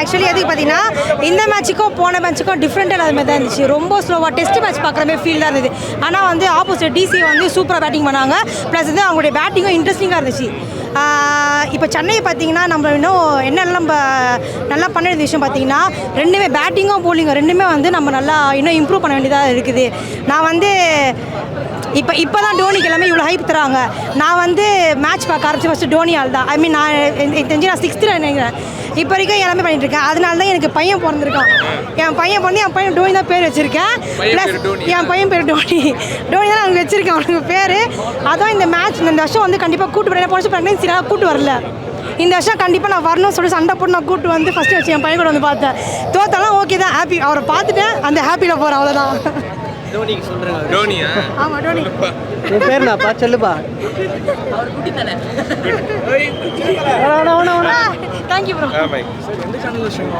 Actually எதுக்கு பார்த்தீங்கன்னா இந்த மேட்ச்சுக்கும் போன மேட்ச்சுக்கும் டிஃப்ரெண்ட் இல்லாத மாதிரி தான் இருந்துச்சு. ரொம்ப ஸ்லோவாக டெஸ்ட் மேட்ச் பார்க்குற மாதிரி ஃபீல் தான் இருந்தது. ஆனால் வந்து ஆப்போசிட் டிசி வந்து சூப்பராக பேட்டிங் பண்ணாங்க. ப்ளஸ் வந்து அவங்களுடைய பேட்டிங்கும் இன்ட்ரெஸ்டிங்காக இருந்துச்சு. இப்போ சென்னை பார்த்தீங்கன்னா நம்ம இன்னும் என்னெல்லாம் நம்ம நல்லா பண்ண வேண்டிய விஷயம் பார்த்தீங்கன்னா ரெண்டுமே பேட்டிங்கும் போலிங்கும் ரெண்டுமே வந்து நம்ம நல்லா இன்னும் இம்ப்ரூவ் பண்ண வேண்டியதாக இருக்குது. நான் வந்து இப்போ இப்போ தான் டோனிக்கு எல்லாமே இவ்வளோ ஹைப் தராங்க நான் வந்து மேட்ச் பார்க்க ஆரம்பிச்சு ஃபஸ்ட்டு டோனி ஆள் தான். ஐ மீன் நான் எனக்கு தெரிஞ்சு நான் சிக்ஸ்த்தில் நினைக்கிறேன். இப்போ வரைக்கும் எல்லாமே பண்ணிட்டு இருக்கேன். அதனால தான் எனக்கு பையன் பிறந்திருக்கான். என் பையன் பிறந்து என் பையன் டோனி தான் பேர் வச்சிருக்கேன். ப்ளஸ். என் பையன் பேர் டோனி. டோனி தான் அவனுக்கு வச்சிருக்கேன் அவனுக்கு பேர். அதான் இந்த மேட்ச் இந்த வருஷம் வந்து கண்டிப்பாக கூட்டு வரேன் போன ப்ரெக்னன்சிலாம் கூட்டு வரல. இந்த வருஷம் கண்டிப்பாக நான் வரணும்னு சொல்லி சண்டை போட்டு நான் கூட்டு வந்து ஃபஸ்ட்டு வச்சு என் பையன் கூட வந்து பார்த்தேன். தோத்தாலும் ஓகே தான். ஹாப்பி அவரை பார்த்துட்டேன். அந்த ஹாப்பியில் போகிறேன் அவ்வளோதான் டோனியா? ஆமாம் டோனி. உன் பேர் என்னப்பா? சொல்லுப்பா. தேங்க்யூ ப்ரோ ஆமாம்